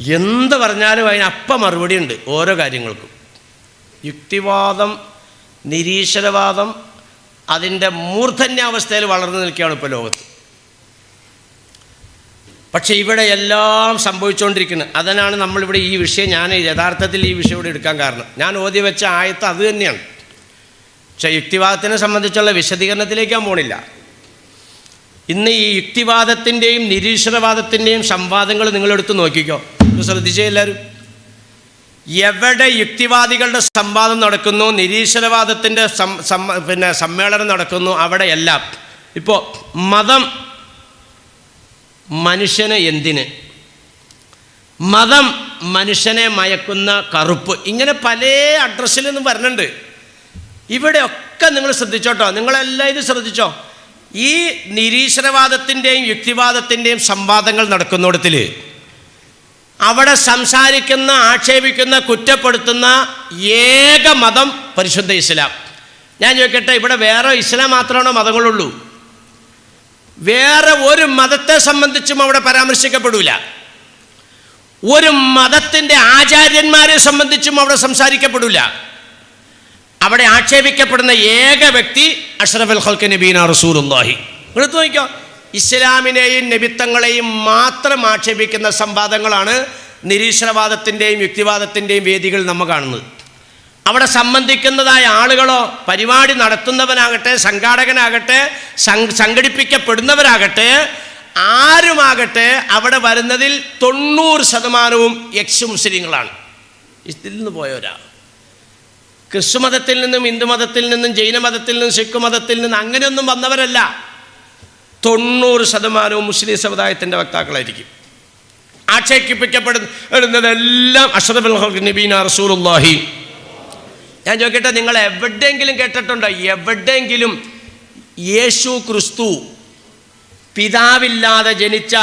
എന്ത് പറഞ്ഞാലും അതിനപ്പം മറുപടി ഉണ്ട് ഓരോ കാര്യങ്ങൾക്കും. യുക്തിവാദം നിരീശ്വരവാദം അതിന്റെ മൂർധന്യാവസ്ഥയിൽ വളർന്നു നിൽക്കുകയാണ് ഇപ്പോൾ ലോകത്ത്. പക്ഷേ ഇവിടെ എല്ലാം സംഭവിച്ചുകൊണ്ടിരിക്കുന്നത് അതിനാണ് നമ്മളിവിടെ ഈ വിഷയം ഞാൻ യഥാർത്ഥത്തിൽ ഈ വിഷയം ഇവിടെ എടുക്കാൻ കാരണം. ഞാൻ ഓതി വെച്ച ആയത്ത് അത് തന്നെയാണ്. പക്ഷേ യുക്തിവാദത്തിനെ സംബന്ധിച്ചുള്ള വിശദീകരണത്തിലേക്ക് ഞാൻ പോണില്ല. ഇന്ന് ഈ യുക്തിവാദത്തിന്റെയും നിരീശ്വരവാദത്തിന്റെയും സംവാദങ്ങൾ നിങ്ങളെടുത്ത് നോക്കിക്കോ. ഇത് ശ്രദ്ധിച്ചേ എല്ലാവരും. എവിടെ യുക്തിവാദികളുടെ സംവാദം നടക്കുന്നു നിരീശ്വരവാദത്തിന്റെ പിന്നെ സമ്മേളനം നടക്കുന്നു അവിടെയെല്ലാം ഇപ്പോൾ മതം മനുഷ്യന് എന്തിന്? മതം മനുഷ്യനെ മയക്കുന്ന കറുപ്പ്. ഇങ്ങനെ പല അഡ്രസ്സിൽ നിന്ന് വരുന്നുണ്ട്. ഇവിടെയൊക്കെ നിങ്ങൾ ശ്രദ്ധിച്ചോട്ടോ? നിങ്ങളെല്ലാം ഇത് ശ്രദ്ധിച്ചോ? ഈ നിരീശ്വരവാദത്തിന്റെയും യുക്തിവാദത്തിന്റെയും സംവാദങ്ങൾ നടക്കുന്നിടത്തിൽ അവിടെ സംസാരിക്കുന്ന ആക്ഷേപിക്കുന്ന കുറ്റപ്പെടുത്തുന്ന ഏക മതം പരിശുദ്ധ ഇസ്ലാം. ഞാൻ ചോദിക്കട്ടെ ഇവിടെ വേറെ ഇസ്ലാം മാത്രമാണോ മതങ്ങളുള്ളൂ? വേറെ ഒരു മതത്തെ സംബന്ധിച്ചും അവിടെ പരാമർശിക്കപ്പെടില്ല ഒരു മതത്തിന്റെ ആചാര്യന്മാരെ സംബന്ധിച്ചും അവിടെ സംസാരിക്കപ്പെടില്ല അവിടെ ആക്ഷേപിക്കപ്പെടുന്ന ഏക വ്യക്തി അഷ്റഫുൽ ഹൽക്ക് നബീന റസൂലുല്ലാഹി എടുത്തു നോക്കിക്കോ. ഇസ്ലാമിനെയും നബിത്തങ്ങളെയും മാത്രം ആക്ഷേപിക്കുന്ന സംവാദങ്ങളാണ് നിരീശ്വരവാദത്തിന്റെയും യുക്തിവാദത്തിന്റെയും വേദികൾ നമ്മൾ കാണുന്നത്. അവിടെ സംബന്ധിക്കുന്നതായ ആളുകളോ പരിപാടി നടത്തുന്നവനാകട്ടെ സംഘാടകനാകട്ടെ സംഘടിപ്പിക്കപ്പെടുന്നവരാകട്ടെ ആരുമാകട്ടെ അവിടെ വരുന്നതിൽ തൊണ്ണൂറ് ശതമാനവും എക്സ് മുസ്ലിങ്ങളാണ്. ഇതിൽ നിന്ന് പോയവരാ ക്രിസ്തു മതത്തിൽ നിന്നും ഹിന്ദു മതത്തിൽ നിന്നും ജൈന മതത്തിൽ നിന്നും സിഖ് മതത്തിൽ നിന്നും അങ്ങനെയൊന്നും വന്നവരല്ല. തൊണ്ണൂറ് ശതമാനവും മുസ്ലിം സമുദായത്തിന്റെ വക്താക്കളായിരിക്കും. ആക്ഷേപിക്കപ്പെടുന്നതെല്ലാം ഹൽക്ക് നബീന ഞാൻ ചോദിക്കട്ടെ നിങ്ങൾ എവിടെയെങ്കിലും കേട്ടിട്ടുണ്ടോ? എവിടെയെങ്കിലും യേശു ക്രിസ്തു പിതാവില്ലാതെ ജനിച്ച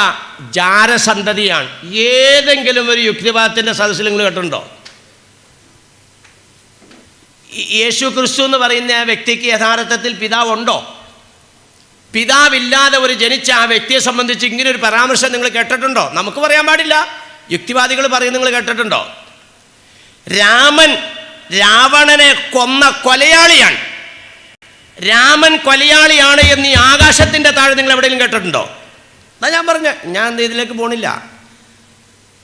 ജാരസന്തതിയാണ്. ഏതെങ്കിലും ഒരു യുക്തിവാദത്തിന്റെ സദസ്സിൽ നിങ്ങൾ കേട്ടിട്ടുണ്ടോ? യേശു ക്രിസ്തു എന്ന് പറയുന്ന ആ വ്യക്തിക്ക് യഥാർത്ഥത്തിൽ പിതാവുണ്ടോ? പിതാവില്ലാതെ ഒരു ജനിച്ച ആ വ്യക്തിയെ സംബന്ധിച്ച് ഇങ്ങനെ ഒരു പരാമർശം നിങ്ങൾ കേട്ടിട്ടുണ്ടോ? നമുക്ക് പറയാൻ പാടില്ല. യുക്തിവാദികൾ പറയും നിങ്ങൾ കേട്ടിട്ടുണ്ടോ? രാമൻ രാവണനെ കൊന്ന കൊലയാളിയാണ്. രാമൻ കൊലയാളിയാണ് എന്ന് ഈ ആകാശത്തിന്റെ താഴെ നിങ്ങൾ എവിടെയെങ്കിലും കേട്ടിട്ടുണ്ടോ? എന്നാ ഞാൻ പറഞ്ഞ ഞാൻ ഇതിലേക്ക് പോണില്ല.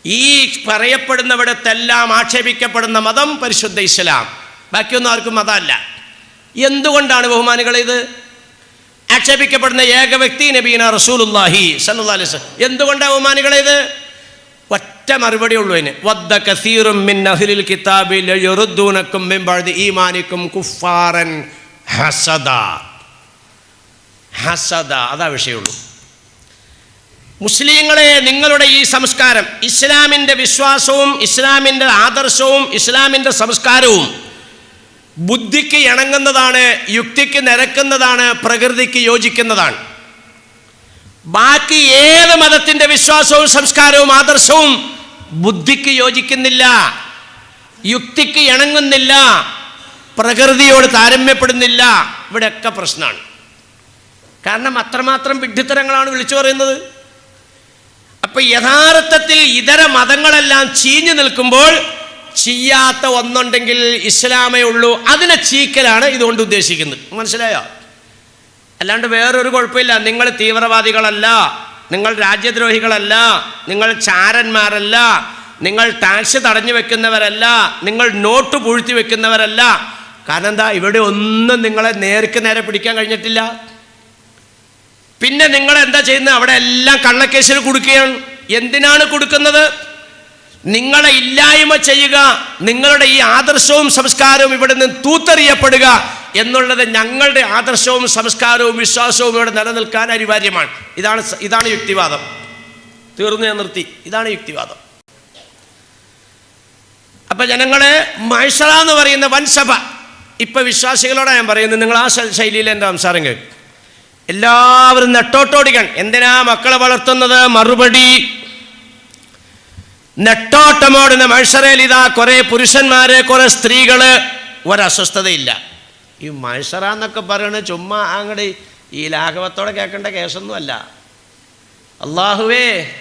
ഈ പറയപ്പെടുന്നവിടത്തെല്ലാം ആക്ഷേപിക്കപ്പെടുന്ന മതം പരിശുദ്ധ ഇസ്ലാം. ബാക്കിയൊന്നും ആർക്കും മതമല്ല. എന്തുകൊണ്ടാണ് ബഹുമാനികൾ ഇത്? ആക്ഷേപിക്കപ്പെടുന്ന ഏക വ്യക്തി നബീന റസൂലുല്ലാഹി അലൈഹി വസല്ലം. എന്തുകൊണ്ടാണ് ബഹുമാനികളെ ഇത്? ഒറ്റ മറുപടി ഉള്ളൂ അതിന്. വദ്ദ കസീറും മിൻ അഹ്ലിൽ കിതാബി ലയുറുദ്ദൂനക്കും മിൻ ബഅദി ഈമാനിക്കും കുഫാറൻ ഹസദ. ഹസദ അതാ വിഷയമുള്ളൂ. മുസ്ലിങ്ങളെ നിങ്ങളുടെ ഈ സംസ്കാരം ഇസ്ലാമിന്റെ വിശ്വാസവും ഇസ്ലാമിന്റെ ആദർശവും ഇസ്ലാമിന്റെ സംസ്കാരവും ബുദ്ധിക്ക് ഇണങ്ങുന്നതാണ് യുക്തിക്ക് നിരക്കുന്നതാണ് പ്രകൃതിക്ക് യോജിക്കുന്നതാണ്. ബാക്കി ഏത് മതത്തിന്റെ വിശ്വാസവും സംസ്കാരവും ആദർശവും ബുദ്ധിക്ക് യോജിക്കുന്നില്ല യുക്തിക്ക് ഇണങ്ങുന്നില്ല പ്രകൃതിയോട് താരമ്യപ്പെടുന്നില്ല ഇവിടെയൊക്കെ പ്രശ്നമാണ്. കാരണം അത്രമാത്രം വിഡ്ഢിത്തരങ്ങളാണ് വിളിച്ചു പറയുന്നത്. അപ്പൊ യഥാർത്ഥത്തിൽ ഇതര മതങ്ങളെല്ലാം ചീഞ്ഞു നിൽക്കുമ്പോൾ ചെയ്യാത്ത ഒന്നുണ്ടെങ്കിൽ ഇസ്ലാമേ ഉള്ളൂ. അതിനെ ചീക്കലാണ് ഇതുകൊണ്ട് ഉദ്ദേശിക്കുന്നത്. മനസ്സിലായോ? അല്ലാണ്ട് വേറൊരു കുഴപ്പമില്ല. നിങ്ങൾ തീവ്രവാദികളല്ല നിങ്ങൾ രാജ്യദ്രോഹികളല്ല നിങ്ങൾ ചാരന്മാരല്ല നിങ്ങൾ ടാക്സ് തടഞ്ഞു വെക്കുന്നവരല്ല നിങ്ങൾ നോട്ട് പൂഴ്ത്തി വെക്കുന്നവരല്ല. കാരണം എന്താ? ഇവിടെ ഒന്നും നിങ്ങളെ നേർക്ക് നേരെ പിടിക്കാൻ കഴിഞ്ഞിട്ടില്ല. പിന്നെ നിങ്ങൾ എന്താ ചെയ്യുന്നത്? അവിടെ എല്ലാം കള്ളക്കേസിൽ കൊടുക്കുകയാണ്. എന്തിനാണ് കൊടുക്കുന്നത്? നിങ്ങളെ ഇല്ലായ്മ ചെയ്യുക നിങ്ങളുടെ ഈ ആദർശവും സംസ്കാരവും ഇവിടെ നിന്ന് തൂത്തെറിയപ്പെടുക എന്നുള്ളത് ഞങ്ങളുടെ ആദർശവും സംസ്കാരവും വിശ്വാസവും ഇവിടെ നിലനിൽക്കാൻ അനിവാര്യമാണ്. ഇതാണ് ഇതാണ് യുക്തിവാദം. തീർന്നു ഞാൻ നിർത്തി. ഇതാണ് യുക്തിവാദം. അപ്പൊ ജനങ്ങളെ മൈഷറ എന്ന് പറയുന്ന വൻസഭ ഇപ്പൊ വിശ്വാസികളോട് ഞാൻ പറയുന്നത് നിങ്ങൾ ആ ശൈലിയിൽ എന്റെ സംസാരം കേൾക്കും. എല്ലാവരും നെട്ടോട്ടോടിക്കാൻ എന്തിനാ മക്കളെ വളർത്തുന്നത്? മറുപടി നെട്ടോട്ടമോടുന്ന മത്സരയിൽ ഇതാ കുറെ പുരുഷന്മാര് കുറെ സ്ത്രീകൾ. ഒരസ്വസ്ഥതയില്ല. ഈ മത്സര എന്നൊക്കെ പറയണ ചുമ്മാ അങ്ങടെ ഈ ലാഘവത്തോടെ കേൾക്കേണ്ട കേസൊന്നുമല്ല. അള്ളാഹുവേ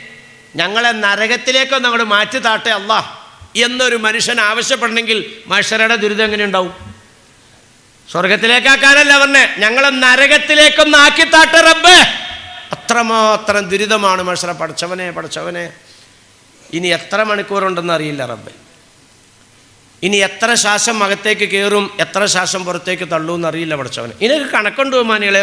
ഞങ്ങളെ നരകത്തിലേക്കൊന്ന് അങ്ങോട്ട് മാറ്റി താട്ടെ അല്ല എന്നൊരു മനുഷ്യൻ ആവശ്യപ്പെടണമെങ്കിൽ മഴസറയുടെ ദുരിതം എങ്ങനെ ഉണ്ടാവും സ്വർഗത്തിലേക്കാക്കാനല്ല പറഞ്ഞേ ഞങ്ങളെ നരകത്തിലേക്കൊന്ന് ആക്കി താട്ടെ റബ്ബേ. അത്രമാത്രം ദുരിതമാണ് മഴസറ പഠിച്ചവനെ പഠിച്ചവനെ. ഇനി എത്ര മണിക്കൂറുണ്ടെന്ന് അറിയില്ല റബ്ബെ. ഇനി എത്ര ശ്വാസം അകത്തേക്ക് കയറും എത്ര ശ്വാസം പുറത്തേക്ക് തള്ളൂന്ന് അറിയില്ല പഠിച്ചവന്. ഇതിനൊക്കെ കണക്കുണ്ട് മാനികളെ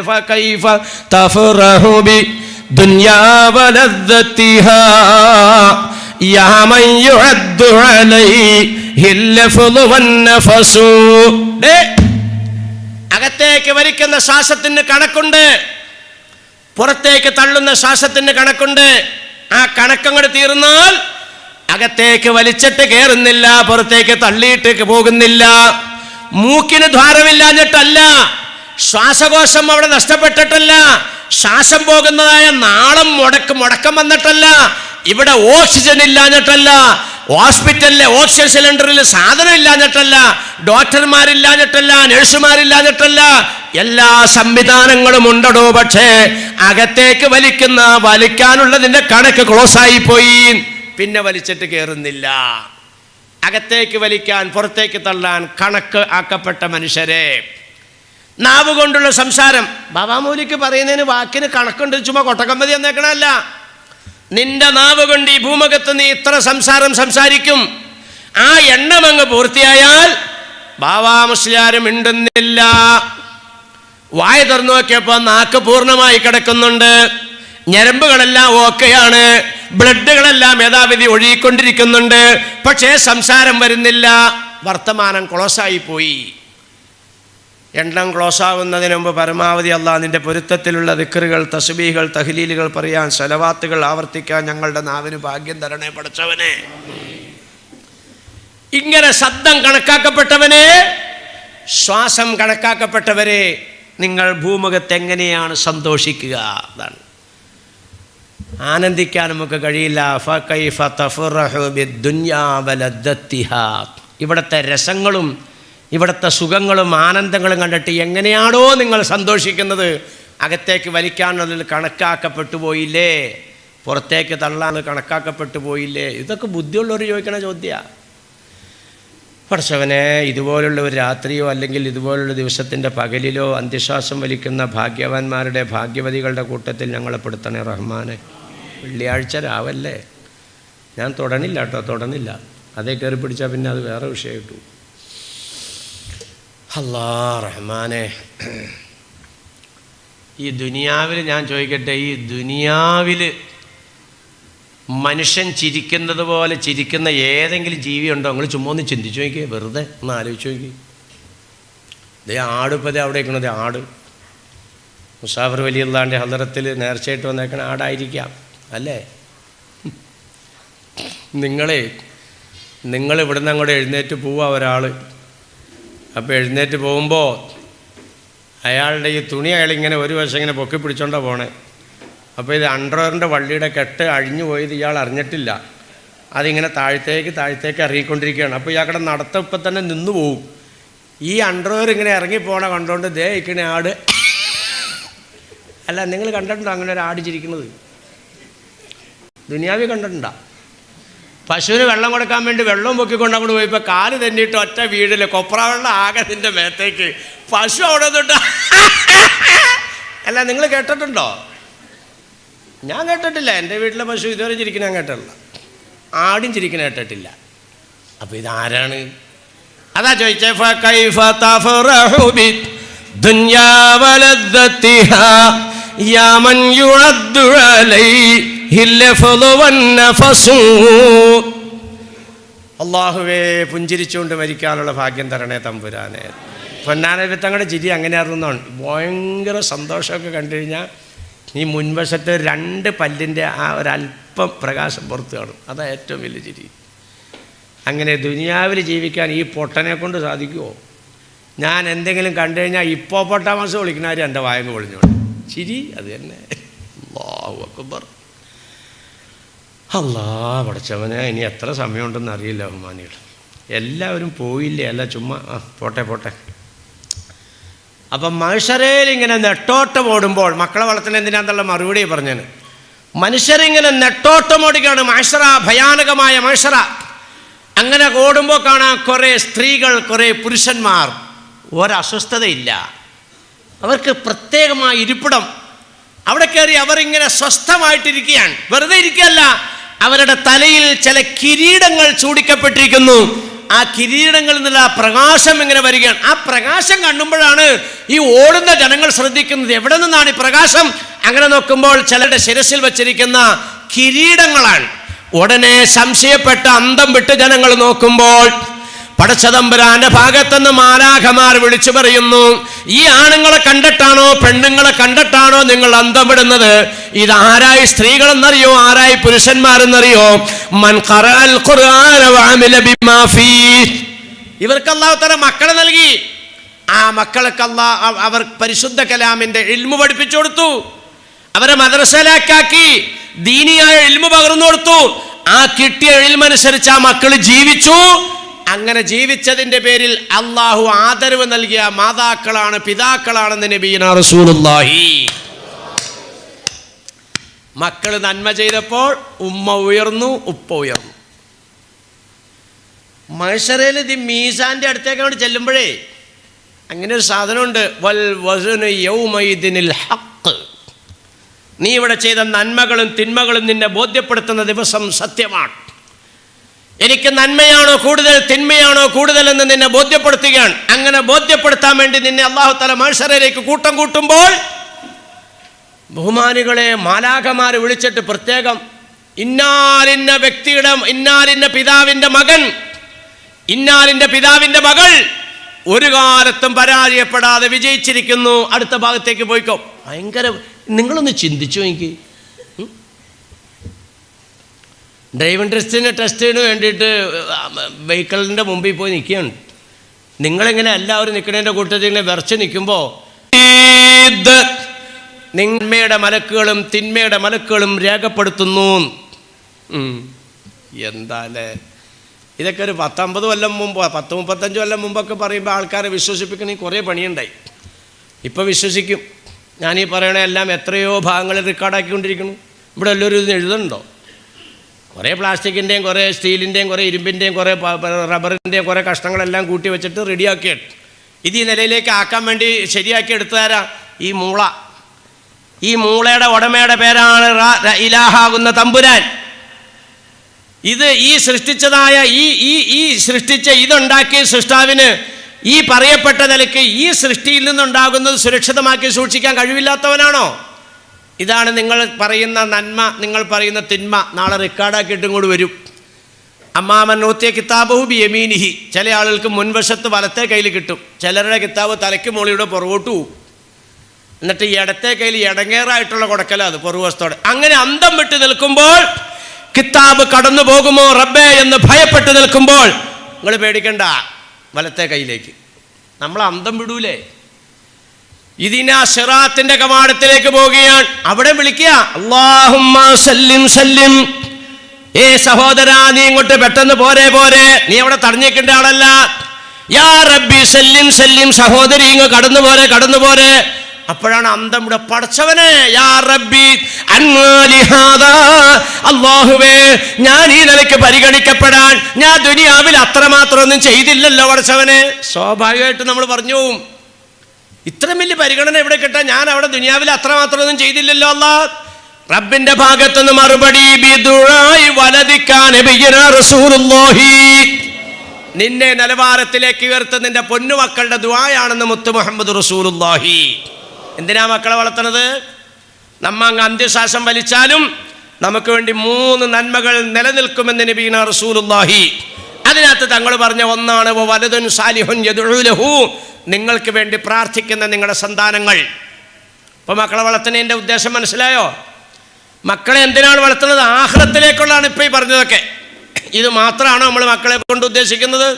അകത്തേക്ക് വരിക്കുന്ന ശ്വാസത്തിന് കണക്കുണ്ട് പുറത്തേക്ക് തള്ളുന്ന ശ്വാസത്തിന് കണക്കുണ്ട്. ആ കണക്കങ്ങൾ തീർന്നാൽ അകത്തേക്ക് വലിച്ചിട്ട് കയറുന്നില്ല പുറത്തേക്ക് തള്ളിയിട്ട് പോകുന്നില്ല. മൂക്കിന് ദ്വാരമില്ലാഞ്ഞിട്ടല്ല ശ്വാസകോശം അവിടെ നഷ്ടപ്പെട്ടിട്ടല്ല ശ്വാസം പോകുന്നതായ നാളം മുടക്ക് മുടക്കം വന്നിട്ടല്ല ഇവിടെ ഓക്സിജൻ ഇല്ലാഞ്ഞിട്ടല്ല ഹോസ്പിറ്റലിലെ ഓക്സിജൻ സിലിണ്ടറിൽ സാധനം ഇല്ലാഞ്ഞിട്ടല്ല ഡോക്ടർമാരില്ലാഞ്ഞിട്ടല്ല നഴ്സുമാരില്ലാഞ്ഞിട്ടല്ല എല്ലാ സംവിധാനങ്ങളും ഉണ്ടടോ പക്ഷേ അകത്തേക്ക് വലിക്കുന്ന വലിക്കാനുള്ളതിന്റെ കണക്ക് ക്ലോസ് ആയി പോയി പിന്നെ വലിച്ചിട്ട് കയറുന്നില്ല അകത്തേക്ക് വലിക്കാൻ പുറത്തേക്ക് തള്ളാൻ കണക്ക് ആക്കപ്പെട്ട മനുഷ്യരെ. നാവ് കൊണ്ടുള്ള സംസാരം. ബാബാമൂലിക്ക് പറയുന്നതിന് വാക്കിന് കണക്കുണ്ട്. ചുമ്മാ കൊട്ടക്കമ്പതി എന്നേക്കണല്ല നിന്റെ നാവ് കൊണ്ട് ഈ ഭൂമുഖത്ത് നീ ഇത്ര സംസാരം സംസാരിക്കും. ആ എണ്ണം അങ്ങ് പൂർത്തിയായാൽ ബാബാ മുസ്ലിയാരും മിണ്ടുന്നില്ല. വായ തുറന്നു നോക്കിയപ്പോൾ നാക്ക് പൂർണമായി കിടക്കുന്നുണ്ട്. ഞരമ്പുകളെല്ലാം ഓക്കെയാണ്. ബ്ലഡുകളെല്ലാം യഥാവിധി ഒഴുകിക്കൊണ്ടിരിക്കുന്നുണ്ട്. പക്ഷേ സംസാരം വരുന്നില്ല. വർത്തമാനം ക്ലോസായി പോയി. എണ്ണം ക്ലോസ് ആവുന്നതിന് മുമ്പ് പരമാവധി നിന്റെ പൊരുത്തത്തിലുള്ള ദിക്കറുകൾ തസ്ബീകൾ തഹ്ലീലുകൾ പറയാൻ സലവാത്തുകൾ ആവർത്തിക്കാൻ ഞങ്ങളുടെ നാവിന് ഭാഗ്യം തരണേ പഠിച്ചവനെ. ഇങ്ങനെ ശബ്ദം കണക്കാക്കപ്പെട്ടവനെ ശ്വാസം കണക്കാക്കപ്പെട്ടവരെ നിങ്ങൾ ഭൂമുഖത്ത് എങ്ങനെയാണ് സന്തോഷിക്കുക? അതാണ്. ആനന്ദിക്കാൻ നമുക്ക് കഴിയില്ല. ഇവിടുത്തെ രസങ്ങളും ഇവിടുത്തെ സുഖങ്ങളും ആനന്ദങ്ങളും കണ്ടിട്ട് എങ്ങനെയാണോ നിങ്ങൾ സന്തോഷിക്കുന്നത്. അകത്തേക്ക് വലിക്കാനുള്ളതിൽ കണക്കാക്കപ്പെട്ടു പോയില്ലേ? പുറത്തേക്ക് തള്ളാൻ കണക്കാക്കപ്പെട്ടു പോയില്ലേ? ഇതൊക്കെ ബുദ്ധിയുള്ളവർ ചോദിക്കണ ചോദ്യമാണ് പഠിച്ചവനെ ഇതുപോലുള്ള ഒരു രാത്രിയോ അല്ലെങ്കിൽ ഇതുപോലുള്ള ദിവസത്തിന്റെ പകലിലോ അന്ത്യശ്വാസം വലിക്കുന്ന ഭാഗ്യവാന്മാരുടെ ഭാഗ്യവതികളുടെ കൂട്ടത്തിൽ ഞങ്ങളെ പെടുത്തണേ റഹ്മാനെ. വെള്ളിയാഴ്ച രാവല്ലേ? ഞാൻ തുടണില്ല കേട്ടോ തുടണില്ല. അതേ കയറി പിടിച്ചാൽ പിന്നെ അത് വേറെ വിഷയം കിട്ടും അല്ലാ റഹ്മാനെ. ഈ ദുനിയാവിൽ ഞാൻ ചോദിക്കട്ടെ ഈ ദുനിയാവിൽ മനുഷ്യൻ ചിരിക്കുന്നത് പോലെ ചിരിക്കുന്ന ഏതെങ്കിലും ജീവി ഉണ്ടോ? നിങ്ങൾ ചുമ്മാ ഒന്ന് ചിന്തിച്ചു നോക്കിയേ വെറുതെ ഒന്ന് ആലോചിച്ച് നോക്കി. ദേ ആട് ഇപ്പോൾ ദേ അവിടെ ഇരിക്കണത് ആട്. മുസാഫർ വലിയുള്ളാന്റെ ഹലറത്തിൽ നേർച്ചയായിട്ട് വന്നേക്കണ ആടായിരിക്കാം. അല്ലേ? നിങ്ങളെ നിങ്ങൾ ഇവിടുന്ന് അങ്ങോട്ട് എഴുന്നേറ്റ് പോവുക ഒരാൾ അപ്പോൾ എഴുന്നേറ്റ് പോകുമ്പോൾ അയാളുടെ ഈ തുണി അയാളിങ്ങനെ ഒരു വശം ഇങ്ങനെ പൊക്കി പിടിച്ചോണ്ടാണ് പോണേ. അപ്പോൾ ഇത് അണ്ടർവെയറിന്റെ വള്ളിയുടെ കെട്ട് അഴിഞ്ഞു പോയത് ഇയാൾ അറിഞ്ഞിട്ടില്ല. അതിങ്ങനെ താഴത്തേക്ക് താഴത്തേക്ക് ഇറങ്ങിക്കൊണ്ടിരിക്കുകയാണ്. അപ്പോൾ ഇയാളുടെ നടത്തം ഇപ്പം തന്നെ നിന്നു പോവും. ഈ അണ്ടർവെയർ ഇങ്ങനെ ഇറങ്ങിപ്പോണ കണ്ടുകൊണ്ട് ദേ ഇക്കണ ആട്. അല്ല നിങ്ങൾ കണ്ടിട്ടുണ്ടോ അങ്ങനെ ഒരു ആട് ദുനിയാവി കണ്ടിട്ടുണ്ട. പശുവിന് വെള്ളം കൊടുക്കാൻ വേണ്ടി വെള്ളം പൊക്കിക്കൊണ്ട് അങ്ങോട്ട് പോയപ്പോൾ കാൽ തന്നിട്ട് ഒറ്റ വീടിൽ കൊപ്ര വെള്ളം ആകെ നിന്റെ മേത്തേക്ക്. പശു അവിടെ നിന്നിട്ട് അല്ല നിങ്ങൾ കേട്ടിട്ടുണ്ടോ? ഞാൻ കേട്ടിട്ടില്ല. എന്റെ വീട്ടിലെ പശു ഇതുവരെ ചിരിക്കുന്ന ഞാൻ കേട്ടിട്ടില്ല. ആടും ചിരിക്കുന്ന കേട്ടിട്ടില്ല. അപ്പോൾ ഇതാരാണ്? അതാ ചോദിച്ചേ വന്നഫസു അള്ളാഹുവേ പുഞ്ചിരിച്ചുകൊണ്ട് മരിക്കാനുള്ള ഭാഗ്യം തരണേ തമ്പുരാനെ. പൊന്നാനൊരു തങ്ങളുടെ ചിരി അങ്ങനെയായിരുന്നാണ് ഭയങ്കര സന്തോഷമൊക്കെ കണ്ടു കഴിഞ്ഞാൽ ഈ മുൻവശത്ത് രണ്ട് പല്ലിന്റെ ആ ഒരല്പം പ്രകാശം പുറത്ത് കാണും. അതാ ഏറ്റവും വലിയ ചിരി. അങ്ങനെ ദുനിയാവിൽ ജീവിക്കാൻ ഈ പൊട്ടനെ കൊണ്ട് സാധിക്കുമോ ഞാൻ എന്തെങ്കിലും കണ്ടു കഴിഞ്ഞാൽ ഇപ്പോൾ പൊട്ടാമസ് വിളിക്കണവർ എന്റെ വായങ്ങ് പൊളിഞ്ഞോളൂ ചിരി അത് തന്നെ. അക്ബർ. അല്ലാ പഠിച്ചവനെ ഇനി എത്ര സമയമുണ്ടെന്ന് അറിയില്ല ബഹുമാനികൾ എല്ലാവരും പോയില്ലേ? അല്ല ചുമ്മാ ആ പോട്ടെ പോട്ടെ. അപ്പം മനുഷ്യരയിൽ ഇങ്ങനെ നെട്ടോട്ടം ഓടുമ്പോൾ മക്കളെ വളർത്തുന്ന എന്തിനാന്നുള്ള മറുപടി പറഞ്ഞത്? മനുഷ്യരിങ്ങനെ നെട്ടോട്ടം ഓടുകയാണ് മഴറ ഭയാനകമായ മഴറ അങ്ങനെ ഓടുമ്പോൾ കാണാം കുറേ സ്ത്രീകൾ കുറേ പുരുഷന്മാർ ഒരസ്വസ്ഥതയില്ല. അവർക്ക് പ്രത്യേകമായ ഇരിപ്പിടം. അവിടെ കയറി അവരിങ്ങനെ സ്വസ്ഥമായിട്ടിരിക്കുകയാണ്. വെറുതെ ഇരിക്കുകയല്ല അവരുടെ തലയിൽ ചില കിരീടങ്ങൾ ചൂടിക്കപ്പെട്ടിരിക്കുന്നു. ആ കിരീടങ്ങളിൽ നിന്നുള്ള ആ പ്രകാശം ഇങ്ങനെ വരികയാണ്. ആ പ്രകാശം കണ്ടുമ്പോഴാണ് ഈ ഓടുന്ന ജനങ്ങൾ ശ്രദ്ധിക്കുന്നത്. എവിടെ നിന്നാണ് ഈ പ്രകാശം? അങ്ങനെ നോക്കുമ്പോൾ ചിലരുടെ ശിരസിൽ വച്ചിരിക്കുന്ന കിരീടങ്ങളാണ്. ഉടനെ സംശയപ്പെട്ട അന്തം വിട്ട് ജനങ്ങൾ നോക്കുമ്പോൾ പടച്ചതമ്പുരാന്റെ ഭാഗത്തുനിന്ന് മാലാഖമാർ വിളിച്ചു പറയുന്നു ഈ ആണുങ്ങളെ കണ്ടിട്ടാണോ പെണ്ണുങ്ങളെ കണ്ടിട്ടാണോ നിങ്ങൾ അന്തം വിടുന്നത്? ഇത് ആരായി സ്ത്രീകളെന്നറിയോ ആരായി പുരുഷന്മാരെന്നറിയോ? ഇവർക്ക് തആല മക്കളെ നൽകി. ആ മക്കൾക്ക് അല്ലാ അവർ പരിശുദ്ധ കലാമിന്റെ ഇൽമു പഠിപ്പിച്ചു കൊടുത്തു. അവരെ മദ്രസയിലാക്കി ദീനിയായ ഇൽമു പകർന്നു കൊടുത്തു. ആ കിട്ടിയ ഇൽമനുസരിച്ച് ആ മക്കൾ ജീവിച്ചു. അങ്ങനെ ജീവിച്ചതിന്റെ പേരിൽ അള്ളാഹു ആദരവ് നൽകിയ മാതാക്കളാണ് പിതാക്കളാണെന്ന് നബീന റസൂലുള്ളാഹി. മക്കൾ നന്മ ചെയ്തപ്പോൾ ഉമ്മ ഉയർന്നു ഉപ്പ ഉയർന്നു. മത്സരയിൽ ഇത് മീസാന്റെ അടുത്തേക്ക് അവിടെ ചെല്ലുമ്പോഴേ അങ്ങനെ ഒരു സാധനമുണ്ട്. വൽ വസ്നു ഹഖ്. നീ ഇവിടെ ചെയ്ത നന്മകളും തിന്മകളും നിന്നെ ബോധ്യപ്പെടുത്തുന്ന ദിവസം സത്യമാണ്. എനിക്ക് നന്മയാണോ കൂടുതൽ തിന്മയാണോ കൂടുതൽ എന്ന് നിന്നെ ബോധ്യപ്പെടുത്തുകയാണ്. അങ്ങനെ ബോധ്യപ്പെടുത്താൻ വേണ്ടി നിന്നെ അള്ളാഹു തല മനുഷ്യരേക്ക് കൂട്ടം കൂട്ടുമ്പോൾ ബഹുമാനികളെ മാലാഖമാർ വിളിച്ചിട്ട് പ്രത്യേകം ഇന്നാലിന്ന വ്യക്തിയുടെ ഇന്നാലിന്ന പിതാവിന്റെ മകൻ ഇന്നാലിന്റെ പിതാവിന്റെ മകൾ ഒരു കാലത്തും പരാജയപ്പെടാതെ വിജയിച്ചിരിക്കുന്നു. അടുത്ത ഭാഗത്തേക്ക് പോയിക്കോ. ഭയങ്കര നിങ്ങളൊന്ന് ചിന്തിച്ചു എനിക്ക്. ഡ്രൈവിംഗ് ടെസ്റ്റിന് ടെസ്റ്റിന് വേണ്ടിയിട്ട് വെഹിക്കിളിന്റെ മുമ്പിൽ പോയി നിൽക്കുകയാണ്. നിങ്ങളിങ്ങനെ എല്ലാവരും നിൽക്കുന്നതിന്റെ കൂട്ടത്തിൽ ഇങ്ങനെ വിറച്ച് നിൽക്കുമ്പോൾ നിന്മയുടെ മലക്കുകളും തിന്മയുടെ മലക്കുകളും രേഖപ്പെടുത്തുന്നു. ഉം. എന്താല്ലേ ഇതൊക്കെ ഒരു പത്തമ്പത് കൊല്ലം മുമ്പ് പത്ത് മുപ്പത്തഞ്ച് കൊല്ലം മുമ്പൊക്കെ പറയുമ്പോൾ ആൾക്കാരെ വിശ്വസിപ്പിക്കണമെങ്കിൽ കുറേ പണിയുണ്ടായി. ഇപ്പോൾ വിശ്വസിക്കും. ഞാനീ പറയണ എല്ലാം എത്രയോ ഭാഗങ്ങളിൽ റെക്കോർഡാക്കിക്കൊണ്ടിരിക്കുന്നു ഇവിടെ എല്ലാവരും ഇത് എഴുതുന്നുണ്ടോ? കുറേ പ്ലാസ്റ്റിക്കിന്റെയും കുറേ സ്റ്റീലിന്റെയും കുറേ ഇരുമ്പിന്റെയും കുറേ റബ്ബറിന്റെയും കുറേ കഷ്ണങ്ങളെല്ലാം കൂട്ടി വെച്ചിട്ട് റെഡിയാക്കിയിട്ട് ഇത് ഈ നിലയിലേക്ക് ആക്കാൻ വേണ്ടി ശരിയാക്കി എടുത്തുതരാ? ഈ മൂള. ഈ മൂളയുടെ ഉടമയുടെ പേരാണ് ഇലാഹാകുന്ന തമ്പുരാൻ. ഇത് ഈ സൃഷ്ടിച്ചതായ ഈ ഈ ഈ സൃഷ്ടിച്ച ഇതുണ്ടാക്കിയ സൃഷ്ടാവിന് ഈ പറയപ്പെട്ട നിലയ്ക്ക് ഈ സൃഷ്ടിയിൽ നിന്നുണ്ടാകുന്നത് സുരക്ഷിതമാക്കി സൂക്ഷിക്കാൻ കഴിവില്ലാത്തവനാണോ? ഇതാണ് നിങ്ങൾ പറയുന്ന നന്മ നിങ്ങൾ പറയുന്ന തിന്മ. നാളെ റെക്കോർഡാക്കിയിട്ടും കൂടി വരും. അമ്മാമൻ നൂത്തിയ കിതാബഹു ബി യമീനിഹി ചില ആളുകൾക്ക് മുൻവശത്ത് വലത്തെ കയ്യിൽ കിട്ടും. ചിലരുടെ കിതാബ് തലയ്ക്ക് മുകളിലൂടെ പുറകോട്ട് പോവും. എന്നിട്ട് ഈ ഇടത്തെ കയ്യിൽ ഇടങ്ങേറായിട്ടുള്ള കൊടുക്കല അത് പുറകുവശത്തോടെ. അങ്ങനെ അന്തം വിട്ട് നിൽക്കുമ്പോൾ കിതാബ് കടന്നു പോകുമോ റബ്ബേ എന്ന് ഭയപ്പെട്ട് നിൽക്കുമ്പോൾ നിങ്ങൾ പേടിക്കണ്ട വലത്തെ കയ്യിലേക്ക്. നമ്മൾ അന്തം വിടൂലേ. ഇതിനാ സിറാത്തിന്റെ കവാടത്തിലേക്ക് പോവുകയാണ്. അവിടെ വിളിക്കുക അള്ളാഹുമ്മ സല്ലിം സല്ലിം. ഏ സഹോദരാ നീ ഇങ്ങോട്ട് പെട്ടെന്ന് പോരെ പോരെ. നീ അവിടെ തടഞ്ഞേക്കേണ്ട ആളല്ല. യാ റബ്ബി സല്ലിം സല്ലിം സഹോദരി ഇങ്ങ് കടന്നു പോരെ കടന്നു പോരെ. അപ്പോഴാണ് അന്തം ഇവിടെ പടച്ചവനെ യാ റബ്ബി. അല്ലാഹുവേ ഞാൻ ഈ നിലയ്ക്ക് പരിഗണിക്കപ്പെടാൻ. ഞാൻ ദുനിയാവിൽ അത്രമാത്രം ഒന്നും ചെയ്തില്ലല്ലോ പടച്ചവനെ. സ്വാഭാവികമായിട്ട് നമ്മൾ പറഞ്ഞു ഇത്രയും വലിയ പരിഗണന എവിടെ കിട്ടാ ഞാൻ അവിടെ ദുനിയാവിൽ അത്രമാത്രം ഒന്നും ചെയ്തില്ലല്ലോ അല്ല റബ്ബിന്റെ ഭാഗത്തുനിന്ന് മറുപടി. നിന്നെ നിലവാരത്തിലേക്ക് ഉയർത്ത നിന്റെ പൊന്നുമക്കളുടെ ദുആയാണെന്ന് മുത്തു മുഹമ്മദ് റസൂലുള്ളാഹി. എന്തിനാ മക്കളെ വളർത്തുന്നത്? നമ്മ അങ്ങ് അന്ത്യശ്വാസം വലിച്ചാലും നമുക്ക് വേണ്ടി മൂന്ന് നന്മകൾ നിലനിൽക്കുമെന്ന് നബീന റസൂലുള്ളാഹി. അതിനകത്ത് തങ്ങൾ പറഞ്ഞ ഒന്നാണ് "വ വലതുൻ സാലിഹുൻ യദ്ഉ ലഹു. നിങ്ങൾക്ക് വേണ്ടി പ്രാർത്ഥിക്കുന്ന നിങ്ങളുടെ സന്താനങ്ങൾ. ഇപ്പോൾ മക്കളെ വളർത്തുന്നതിന്റെ ഉദ്ദേശം മനസ്സിലായോ? മക്കളെ എന്തിനാണ് വളർത്തുന്നത്? ആഹ്ലത്തിലേക്കുള്ളതാണ് ഇപ്പോൾ ഈ പറഞ്ഞതൊക്കെ. ഇത് മാത്രമാണോ നമ്മൾ മക്കളെ കൊണ്ട് ഉദ്ദേശിക്കുന്നത്?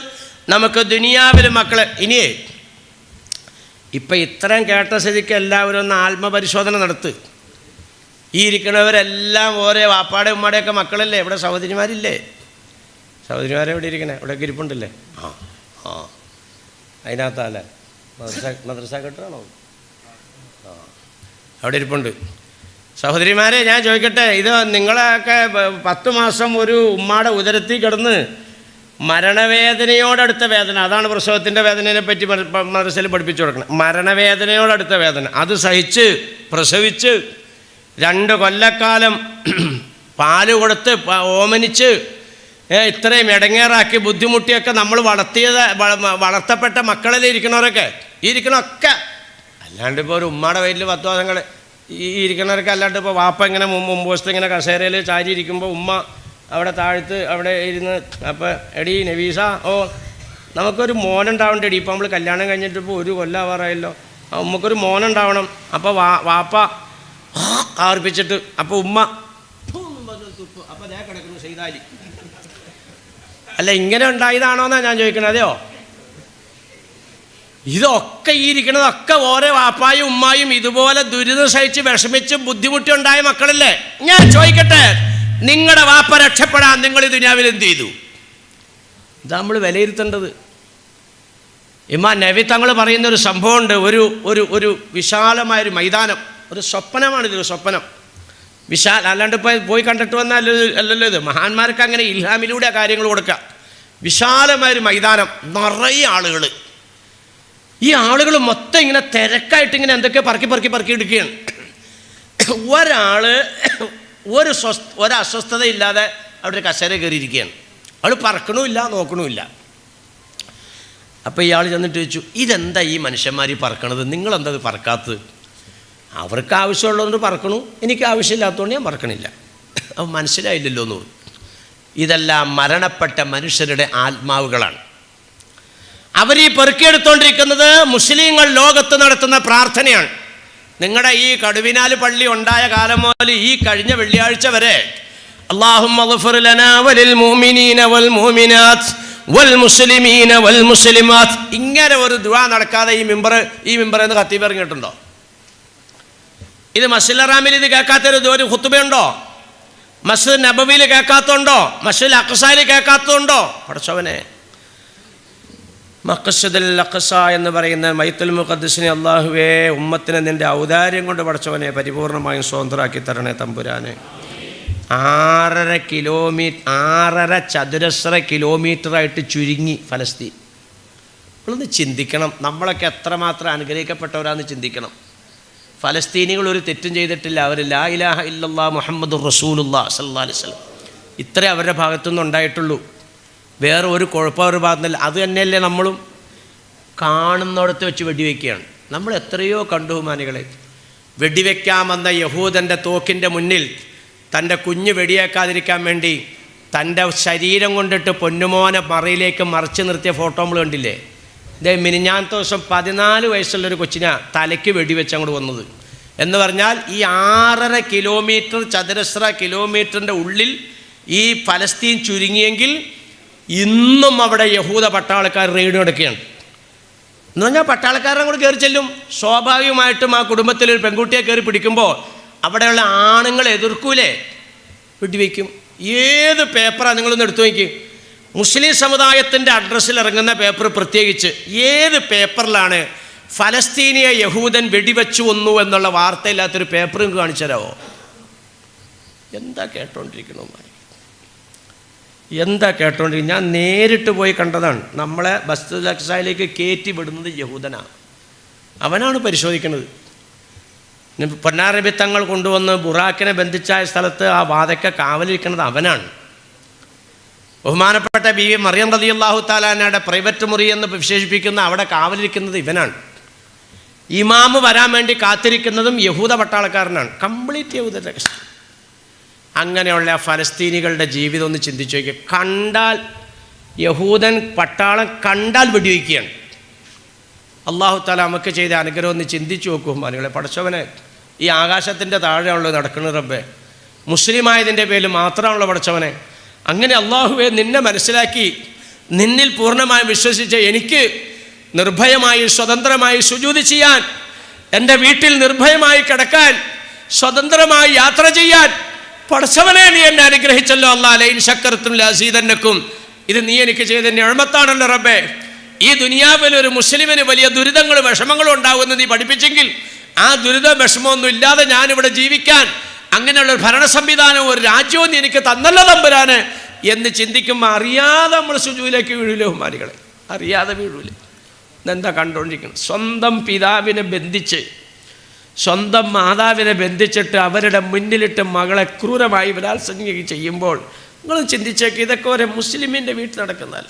നമുക്ക് ദുനിയാവിലും മക്കളെ ഇനിയേ ഇപ്പം ഇത്രയും കേട്ട സ്ഥിതിക്ക് എല്ലാവരും ഒന്ന് ആത്മപരിശോധന നടത്ത്. ഈ ഇരിക്കുന്നവരെല്ലാം ഓരോ വാപ്പാടെ ഉമ്മാടെയൊക്കെ മക്കളല്ലേ? ഇവിടെ സഹോദരിമാരില്ലേ? സഹോദരിമാരെ എവിടെ ഇരിക്കണേ? ഇവിടെ ഇരിപ്പുണ്ടല്ലേ? ആ ആ. അവിടെ ഇരിപ്പുണ്ട്. സഹോദരിമാരെ ഞാൻ ചോദിക്കട്ടെ ഇത് നിങ്ങളൊക്കെ പത്ത് മാസം ഒരു ഉമ്മാടെ ഉദരത്തിൽ കിടന്ന് മരണവേദനയോടടുത്ത വേദന അതാണ് പ്രസവത്തിന്റെ വേദനയെ പറ്റി മദ്രസയിൽ പഠിപ്പിച്ചു കൊടുക്കണം. മരണവേദനയോടടുത്ത വേദന അത് സഹിച്ച് പ്രസവിച്ച് രണ്ട് കൊല്ലക്കാലം പാൽ കൊടുത്ത് ഓമനിച്ച് ഏ, ഇത്രയും ഇടങ്ങേറാക്കി ബുദ്ധിമുട്ടിയൊക്കെ നമ്മൾ വളർത്തിയത് വള- വളർത്തപ്പെട്ട മക്കളിൽ ഇരിക്കണവരൊക്കെ? ഈ ഇരിക്കണൊക്കെ. അല്ലാണ്ട് ഇപ്പോൾ ഒരു ഉമ്മയുടെ വയറ്റിൽ പത്ത് മാസങ്ങൾ ഈ ഇരിക്കണവരൊക്കെ അല്ലാണ്ട് ഇപ്പോൾ വാപ്പ ഇങ്ങനെ മുമ്പ് മുമ്പ് വശത്ത് ഇങ്ങനെ കസേരയിൽ ചാരി ഇരിക്കുമ്പോൾ ഉമ്മ അവിടെ താഴ്ത്ത് അവിടെ ഇരുന്ന് അപ്പോൾ എടി നവീസ ഓ നമുക്കൊരു മോനുണ്ടാവണ്ടേ ഇപ്പോൾ നമ്മൾ കല്യാണം കഴിഞ്ഞിട്ട് ഇപ്പോൾ ഒരു കൊല്ലാവാറായല്ലോ. ഉമ്മക്കൊരു മോനുണ്ടാവണം. അപ്പോൾ വാ വാപ്പ ആർപ്പിച്ചിട്ട് അപ്പോൾ ഉമ്മ അപ്പോൾ കിടക്കുന്നു ചെയ്താലി അല്ല ഇങ്ങനെ ഉണ്ടായതാണോ എന്നാ ഞാൻ ചോദിക്കണത് അതെയോ? ഇതൊക്കെ ഈ ഇരിക്കണതൊക്കെ ഓരോ വാപ്പായും ഉമ്മായും ഇതുപോലെ ദുരിതം സഹിച്ച് വിഷമിച്ച് ബുദ്ധിമുട്ടി ഉണ്ടായ മക്കളല്ലേ? ഞാൻ ചോദിക്കട്ടെ നിങ്ങളുടെ വാപ്പ രക്ഷപ്പെടാൻ നിങ്ങൾ ഈ ദുനിയാവിൽ എന്ത് ചെയ്തു? ഇതാ നമ്മൾ വിലയിരുത്തേണ്ടത്. ഇമാ നവി തങ്ങൾ പറയുന്ന ഒരു സംഭവമുണ്ട് ഒരു ഒരു ഒരു വിശാലമായൊരു മൈതാനം ഒരു സ്വപ്നമാണ് ഇത് സ്വപ്നം. വിശാൽ അല്ലാണ്ട് ഇപ്പോൾ പോയി കണ്ടിട്ട് വന്നാൽ അല്ലല്ലോ ഇത്. മഹാന്മാർക്ക് അങ്ങനെ ഇൽഹാമിലൂടെ കാര്യങ്ങൾ കൊടുക്കുക വിശാലമായൊരു മൈതാനം നിറയെ ആളുകൾ ഈ ആളുകൾ മൊത്തം ഇങ്ങനെ തിരക്കായിട്ട് ഇങ്ങനെ എന്തൊക്കെ പറക്കി പറക്കി പറക്കി എടുക്കുകയാണ്. ഒരാൾ ഒരു സ്വസ്ഥ ഒരു അസ്വസ്ഥതയില്ലാതെ അവിടെ കസേര കയറിയിരിക്കുകയാണ്. അവൾ പറക്കണമില്ല നോക്കണമില്ല. അപ്പോൾ ഇയാൾ ചെന്നിട്ട് ചോദിച്ചു ഇതെന്താ ഈ മനുഷ്യന്മാർ പറക്കണത്? നിങ്ങളെന്താ ഇത് പറക്കാത്തത്? അവർക്ക് ആവശ്യമുള്ളതുകൊണ്ട് പറക്കണു. എനിക്ക് ആവശ്യമില്ലാത്തതുകൊണ്ട് ഞാൻ പറക്കണില്ല. അവൻ മനസ്സിലായില്ലല്ലോ എന്ന് പറഞ്ഞു ഇതെല്ലാം മരണപ്പെട്ട മനുഷ്യരുടെ ആത്മാവുകളാണ്. അവർ ഈ പെറുക്കിയെടുത്തോണ്ടിരിക്കുന്നത് മുസ്ലിങ്ങൾ ലോകത്ത് നടത്തുന്ന പ്രാർത്ഥനയാണ്. നിങ്ങളുടെ ഈ കടുവിനാൽ പള്ളി ഉണ്ടായ കാലം മുതൽ ഈ കഴിഞ്ഞ വെള്ളിയാഴ്ച വരെ അള്ളാഹു ഇങ്ങനെ ഒരു ദുആ നടക്കാതെ ഈ മിമ്പർ ഈ മെമ്പർ എന്ന് കത്തി പറഞ്ഞിട്ടുണ്ടോ ഇത് മസ്ജിദ് അറാമിൽ ഇത് കേൾക്കാത്തൊരു ഒരു ഹുത്തുബയുണ്ടോ മസ്ജിദ് നബവിയിൽ കേൾക്കാത്തതുണ്ടോ മസ്ജിദ് അക്സായിൽ കേൾക്കാത്തതുണ്ടോ പഠിച്ചവനെ. മക്കസദുൽ അഖസ എന്ന് പറയുന്ന മൈത്തുൽ മുഖദ്സിനെ അള്ളാഹുവേ ഉമ്മത്തിനെ നിന്റെ ഔദാര്യം കൊണ്ട് പഠിച്ചവനെ പരിപൂർണമായും സ്വതന്ത്രമാക്കി തരണേ തമ്പുരാനെ. ആറര കിലോമീറ്റർ ആറര ചതുരശ്ര കിലോമീറ്ററായിട്ട് ചുരുങ്ങി ഫലസ്തീൻ. നമ്മളൊന്ന് ചിന്തിക്കണം. നമ്മളൊക്കെ എത്രമാത്രം അനുഗ്രഹിക്കപ്പെട്ടവരാന്ന് ചിന്തിക്കണം. ഫലസ്തീനികൾ ഒരു തെറ്റും ചെയ്തിട്ടില്ല. അവർ ലാ ഇലാഹ ഇല്ലല്ലാ മുഹമ്മദ് റസൂലുല്ലാ സല്ലാ അലൈഹി സ്വലം ഇത്രേ അവരുടെ ഭാഗത്തുനിന്ന് ഉണ്ടായിട്ടുള്ളൂ. വേറെ ഒരു കുഴപ്പം അവരുടെ അത് തന്നെയല്ലേ നമ്മളും കാണുന്നിടത്ത് വെച്ച് വെടിവെക്കുകയാണ്. നമ്മൾ എത്രയോ കണ്ടു മാനികളെ വെടിവെക്കാമെന്ന യഹൂദന്റെ തോക്കിന്റെ മുന്നിൽ തന്റെ കുഞ്ഞ് വെടിയേക്കാതിരിക്കാൻ വേണ്ടി തന്റെ ശരീരം കൊണ്ടിട്ട് പൊന്നുമോനെ മറയിലേക്ക് മറിച്ച് നിർത്തിയ ഫോട്ടോ നമ്മൾ കണ്ടില്ലേ? ഇതേ മിനിഞ്ഞാത്ത ദിവസം പതിനാല് വയസ്സുള്ളൊരു കൊച്ചിനാ തലയ്ക്ക് വെടിവെച്ച് അങ്ങോട്ട് വന്നത്. എന്ന് പറഞ്ഞാൽ ഈ ആറര കിലോമീറ്റർ ചതുരശ്ര കിലോമീറ്ററിന്റെ ഉള്ളിൽ ഈ ഫലസ്തീൻ ചുരുങ്ങിയെങ്കിൽ ഇന്നും അവിടെ യഹൂദ പട്ടാളക്കാർ റെയ്ഡ് നടക്കുകയാണ് എന്ന് പറഞ്ഞാൽ പട്ടാളക്കാരൻ കൂടെ കയറി ചെല്ലും. സ്വാഭാവികമായിട്ടും ആ കുടുംബത്തിൽ ഒരു പെൺകുട്ടിയെ കയറി പിടിക്കുമ്പോൾ അവിടെയുള്ള ആണുങ്ങൾ എതിർക്കൂലേ? വെടിവെക്കും. ഏത് പേപ്പറാണ് നിങ്ങളൊന്ന് എടുത്തു നോക്കി? മുസ്ലിം സമുദായത്തിന്റെ അഡ്രസ്സിൽ ഇറങ്ങുന്ന പേപ്പർ പ്രത്യേകിച്ച് ഏത് പേപ്പറിലാണ് ഫലസ്തീനിയ യഹൂദൻ വെടിവെച്ചു വന്നു എന്നുള്ള വാർത്തയില്ലാത്തൊരു പേപ്പർ നിങ്ങൾക്ക് കാണിച്ചു തരാമോ? എന്താ കേട്ടോണ്ടിരിക്കണോ എന്താ കേട്ടോണ്ടിരിക്കും ഞാൻ നേരിട്ട് പോയി കണ്ടതാണ്. നമ്മളെ ബസ് ലക്സായിലേക്ക് കയറ്റി വിടുന്നത് യഹൂദനാണ് അവനാണ് പരിശോധിക്കുന്നത്. പൊന്നാരബിത്തങ്ങൾ കൊണ്ടുവന്ന് ബുറാക്കിനെ ബന്ധിച്ചായ സ്ഥലത്ത് ആ വാതക്ക കാവലിരിക്കുന്നത് അവനാണ്. ബഹുമാനപ്പെട്ട ബി വി മറിയം റതി അള്ളാഹു താലാനയുടെ പ്രൈവറ്റ് മുറി എന്ന് വിശേഷിപ്പിക്കുന്ന അവിടെ കാവലിരിക്കുന്നത് ഇവനാണ്. ഇമാമ് വരാൻ വേണ്ടി കാത്തിരിക്കുന്നതും യഹൂദ പട്ടാളക്കാരനാണ്. കംപ്ലീറ്റ് യഹൂദ അങ്ങനെയുള്ള ഫലസ്തീനികളുടെ ജീവിതം ഒന്ന് ചിന്തിച്ചു നോക്കിയ. കണ്ടാൽ യഹൂദൻ പട്ടാളം കണ്ടാൽ വെടിവെക്കുകയാണ്. അള്ളാഹു താല നമുക്ക് ചെയ്ത അനുഗ്രഹം ഒന്ന് ചിന്തിച്ചു നോക്കും മനുകളെ പടച്ചവനെ ഈ ആകാശത്തിന്റെ താഴെയാണല്ലോ നടക്കുന്നത് റബ്ബെ. മുസ്ലിമായതിന്റെ പേരിൽ മാത്രമാണല്ലോ പഠിച്ചവനെ. അങ്ങനെ അള്ളാഹുവെ നിന്നെ മനസ്സിലാക്കി നിന്നിൽ പൂർണമായും വിശ്വസിച്ച് എനിക്ക് നിർഭയമായി സ്വതന്ത്രമായി സുജൂതി ചെയ്യാൻ എന്റെ വീട്ടിൽ നിർഭയമായി കിടക്കാൻ സ്വതന്ത്രമായി യാത്ര ചെയ്യാൻ പടച്ചവനെ നീ എന്നെ അനുഗ്രഹിച്ചല്ലോ അല്ലാ. ലൈൻ ശക്കർത്തും ലസീതന്നക്കും. ഇത് നീ എനിക്ക് ചെയ്ത ഞഴമത്താണല്ലോ റബ്ബേ. ഈ ദുനിയാവിൽ ഒരു മുസ്ലിമിന് വലിയ ദുരിതങ്ങളും വിഷമങ്ങളും ഉണ്ടാകുമെന്ന് നീ പഠിപ്പിച്ചെങ്കിൽ ആ ദുരിത വിഷമമൊന്നും ഇല്ലാതെ ഞാനിവിടെ ജീവിക്കാൻ അങ്ങനെയുള്ള ഒരു ഭരണ സംവിധാനവും ഒരു രാജ്യവും എനിക്ക് തന്നല്ല തമ്പുരാന് എന്ന് ചിന്തിക്കുമ്പോൾ അറിയാതെ നമ്മൾ സുജുവിലേക്ക് വീഴൂലേ ഹുമാരികളെ അറിയാതെ വീഴൂലേ. എന്താ കണ്ടുകൊണ്ടിരിക്കുന്നത് സ്വന്തം പിതാവിനെ ബന്ധിച്ച് സ്വന്തം മാതാവിനെ ബന്ധിച്ചിട്ട് അവരുടെ മുന്നിലിട്ട് മകളെ ക്രൂരമായി ബലാത്സംഗം ചെയ്യുമ്പോൾ നിങ്ങൾ ചിന്തിച്ചേക്ക് ഇതൊക്കെ ഒരു മുസ്ലിമിന്റെ വീട്ടിൽ നടക്കുന്നതല്ല?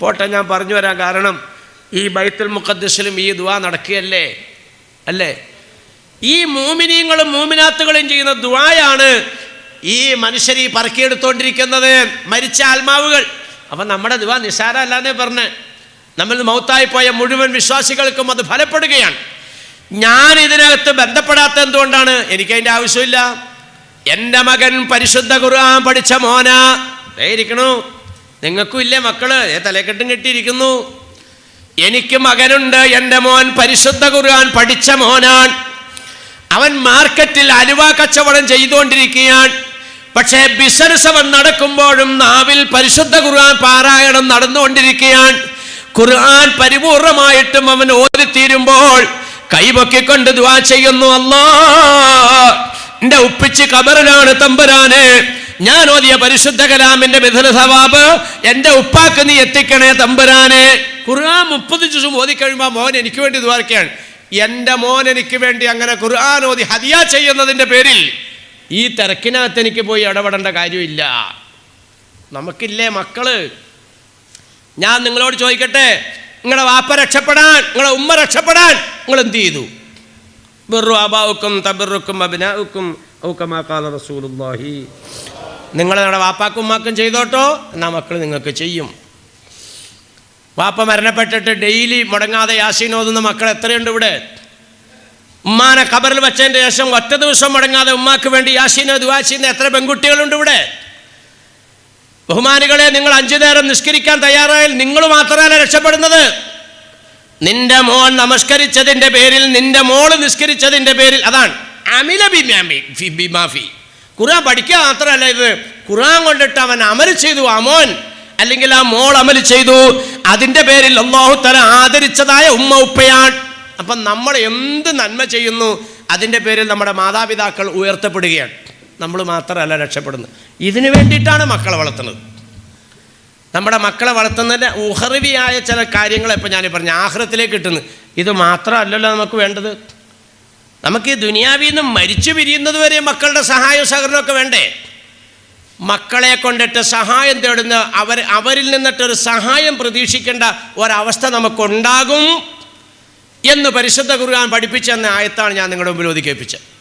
പോട്ടെ ഞാൻ പറഞ്ഞു വരാം. കാരണം ഈ ബൈത്തുൽ മുഖദ്സിലും ഈ ദുവാ നടക്കുകയല്ലേ? അല്ലേ? ഈ മൂമിനീങ്ങളും മൂമിനാത്തുകളും ചെയ്യുന്ന ദുവായാണ് ഈ മനുഷ്യർ ഈ പറക്കിയെടുത്തോണ്ടിരിക്കുന്നത്. മരിച്ച ആത്മാവുകൾ. അപ്പം നമ്മുടെ ദുവാ നിസ്സാരമല്ലാന്നേ പറഞ്ഞ് നമ്മൾ മൗത്തായി പോയ മുഴുവൻ വിശ്വാസികൾക്കും അത് ഫലപ്പെടുകയാണ്. ഞാൻ ഇതിനകത്ത് ബന്ധപ്പെടാത്ത എന്തുകൊണ്ടാണ്? എനിക്ക് എനിക്കതിന്റെ ആവശ്യമില്ല. എന്റെ മകൻ പരിശുദ്ധ ഖുർആൻ പഠിച്ച മോന. ഇരിക്കണു. നിങ്ങൾക്കും ഇല്ലേ മക്കൾ? തലക്കെട്ടും കെട്ടിയിരിക്കുന്നു. എനിക്ക് മകനുണ്ട്. എന്റെ മോൻ പരിശുദ്ധ ഖുർആൻ പഠിച്ച മോനാൻ അവൻ മാർക്കറ്റിൽ അലുവ കച്ചവടം ചെയ്തുകൊണ്ടിരിക്കുകയാണ്. പക്ഷേ ബിസിനസ് അവൻ നടക്കുമ്പോഴും നാവിൽ പരിശുദ്ധ ഖുർആൻ പാരായണം നടന്നുകൊണ്ടിരിക്കുകയാണ്. ഖുർആൻ പരിപൂർണമായിട്ടും അവൻ ഓതിത്തീരുമ്പോൾ കൈപൊക്കിക്കൊണ്ട് ദുവാ ചെയ്യുന്നു അല്ലാ എന്റെ ഉപ്പിച്ച് കബറിലാണ് തമ്പുരാനെ. ഞാൻ ഓതിയ പരിശുദ്ധ കലാമിന്റെ മിഥുന സവാബ് എന്റെ ഉപ്പാക്ക് നീ എത്തിക്കണേ തമ്പുരാനെ. ഖുർആൻ മുപ്പത് ചുസും ഓതി കഴിയുമ്പോൾ മോൻ എനിക്ക് വേണ്ടി ദ്വാരക്കുകയാണ് എന്റെ മോൻ എനിക്ക് വേണ്ടി അങ്ങനെ ഖുർആൻ ഓതി ഹദിയ ചെയ്യുന്നതിന്റെ പേരിൽ ഈ തിരക്കിനകത്ത് എനിക്ക് പോയി ഇടപെടേണ്ട കാര്യമില്ല. നമുക്കില്ലേ മക്കൾ? ഞാൻ നിങ്ങളോട് ചോദിക്കട്ടെ നിങ്ങളുടെ വാപ്പ രക്ഷപ്പെടാൻ നിങ്ങളുടെ ഉമ്മ രക്ഷപ്പെടാൻ നിങ്ങൾ എന്ത് ചെയ്തു? ബിറു അബാവുക്കും തബിറുക്കും അബിനാവുക്കും ഔക്കമാക്കാല റസൂലുള്ളാഹി. നിങ്ങൾ നിങ്ങളുടെ വാപ്പാക്കും ഉമ്മാക്കും ചെയ്തോട്ടോ എന്നാൽ മക്കൾ നിങ്ങൾക്ക് ചെയ്യും. വാപ്പ മരണപ്പെട്ടിട്ട് ഡെയിലി മുടങ്ങാതെ യാസീൻ ഓതുന്ന മക്കൾ എത്രയുണ്ട് ഇവിടെ? ഉമ്മാനെ കബറിൽ വെച്ചതിന്റെ ശേഷം ഒറ്റ ദിവസം മുടങ്ങാതെ ഉമ്മാക്ക് വേണ്ടി യാസീനോ ദുവാ ചെയ്യുന്ന എത്ര പെൺകുട്ടികളുണ്ട് ഇവിടെ? ബഹുമാനികളെ നിങ്ങൾ അഞ്ചു നേരം നിഷ്കരിക്കാൻ തയ്യാറായാൽ നിങ്ങൾ മാത്രമല്ല രക്ഷപ്പെടുന്നത്. നിന്റെ മോൻ നമസ്കരിച്ചതിന്റെ പേരിൽ നിന്റെ മോൾ നിസ്കരിച്ചതിന്റെ പേരിൽ അതാണ്. അമില ബിമാഫി ഖുർആൻ പഠിക്കുക മാത്രമല്ല ഇത്. ഖുറാൻ കൊണ്ടിട്ട് അവൻ അമൽ ചെയ്തു ആ മോൻ. അല്ലെങ്കിൽ ആ മോൾ അമൽ ചെയ്തു. അതിന്റെ പേരിൽ അള്ളാഹു തല ആദരിച്ചതായ ഉമ്മ ഉപ്പയാണ്. അപ്പം നമ്മൾ എന്ത് നന്മ ചെയ്യുന്നു അതിന്റെ പേരിൽ നമ്മുടെ മാതാപിതാക്കൾ ഉയർത്തപ്പെടുകയാണ്. നമ്മൾ മാത്രമല്ല രക്ഷപ്പെടുന്നത്. ഇതിനു വേണ്ടിയിട്ടാണ് മക്കളെ വളർത്തുന്നത്. നമ്മുടെ മക്കളെ വളർത്തുന്നതിന്റെ ഉഹർവിയായ ചില കാര്യങ്ങളെ ഇപ്പം ഞാൻ പറഞ്ഞു ആഹ്രത്തിലേക്ക് കിട്ടുന്നു. ഇത് മാത്രമല്ലല്ലോ നമുക്ക് വേണ്ടത്. നമുക്ക് ഈ ദുനിയാവിൽ നിന്ന് മരിച്ചു പിരിയുന്നത് വരെ മക്കളുടെ സഹായവും സഹകരണമൊക്കെ വേണ്ടേ? മക്കളെ കൊണ്ടിട്ട് സഹായം തേടുന്ന അവർ അവരിൽ നിന്നിട്ടൊരു സഹായം പ്രതീക്ഷിക്കേണ്ട ഒരവസ്ഥ നമുക്കുണ്ടാകും എന്ന് പരിശുദ്ധ ഖുർആൻ പഠിപ്പിച്ചെന്ന ആയത്താണ് ഞാൻ നിങ്ങളുടെ മുമ്പിൽ ഒതുക്കേൽപ്പിച്ചത്